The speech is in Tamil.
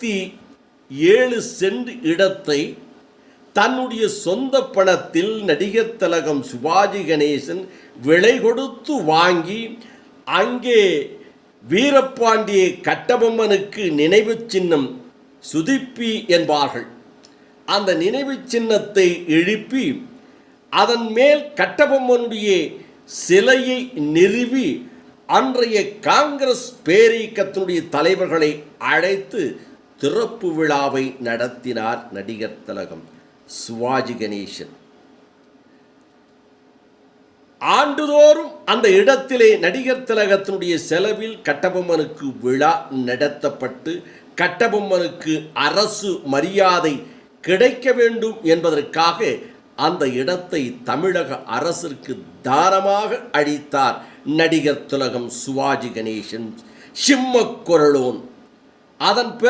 இருபத்தி ஏழு சென்ட் இடத்தை தன்னுடைய சொந்த பணத்தில் நடிகர் தலகம் சிவாஜி கணேசன் விலை கொடுத்து வாங்கி அங்கே வீரபாண்டிய கட்டபொம்மனுக்கு நினைவு சின்னம் சுதிப்பி என்பார்கள். அந்த நினைவு சின்னத்தை எழுப்பி அதன் மேல் கட்டபொம்மனுடைய சிலையை நிறுவி அன்றைய காங்கிரஸ் பேரியக்கத்தினுடைய தலைவர்களை அழைத்து திறப்பு விழாவை நடத்தினார் நடிகர் திலகம் சிவாஜி கணேசன். ஆண்டுதோறும் அந்த இடத்திலே நடிகர் திலகத்தினுடைய செலவில் கட்டபொம்மனுக்கு விழா நடத்தப்பட்டு கட்டபொம்மனுக்கு அரசு மரியாதை கிடைக்க வேண்டும் என்பதற்காக அந்த இடத்தை தமிழக அரசிற்கு தானமாக அளித்தார் நடிகர் திலகம் சிவாஜி கணேசன். சிம்ம குரலோன். அதன் பிறகு